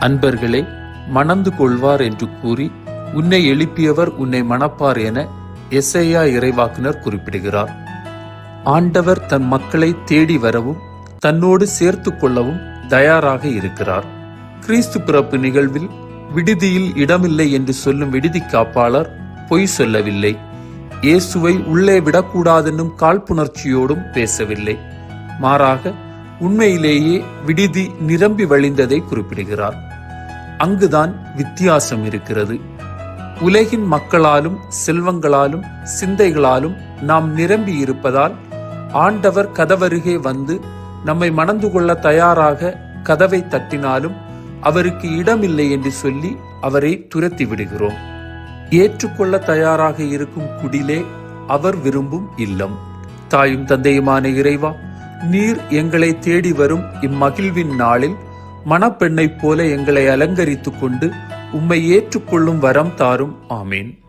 அன்பர்களே மணந்து கொள்வார் என்று கூறி உன்னை எழுப்பியவர் உன்னை மணப்பார் என எஸ்ஐயா இறைவாக்கினர் குறிப்பிடுகிறார். ஆண்டவர் தன் மக்களை தேடி வரவும் தன்னோடு சேர்த்து கொள்ளவும் தயாராக இருக்கிறார். கிறிஸ்து பிறப்பு நிகழ்வில் விடுதியில் இடமில்லை என்று சொல்லும் விடுதி காப்பாளர் பொய் சொல்லவில்லை. இயேசுவை உள்ளே விடக்கூடாதென்னும் காழ்ப்புணர்ச்சியோடும் பேசவில்லை. மாறாக உண்மையிலேயே விடுதி நிரம்பி வழிந்ததை குறிப்பிடுகிறார். அங்குதான் வித்தியாசம் இருக்கிறது. உலகின் மக்களாலும் செல்வங்களாலும் சிந்தைகளாலும் நாம் நிரம்பி இருப்பதால் ஆண்டவர் கதவருகே வந்து நம்மை மணந்து கொள்ள தயாராக கதவை தட்டினாலும் அவருக்கு இடமில்லை என்று சொல்லி அவரை துரத்தி விடுகிறோம். ஏற்றுக்கொள்ள தயாராக இருக்கும் குடிலே அவர் விரும்பும் இல்லம். தாயும் தந்தையுமான இறைவா நீர் எங்களை தேடி வரும் இம்மகிழ்வின் நாளில் மணப்பெண்ணைப் போல எங்களை அலங்கரித்துக் கொண்டு உம்மை ஏற்றுக்கொள்ளும் வரம் தாரும். ஆமேன்.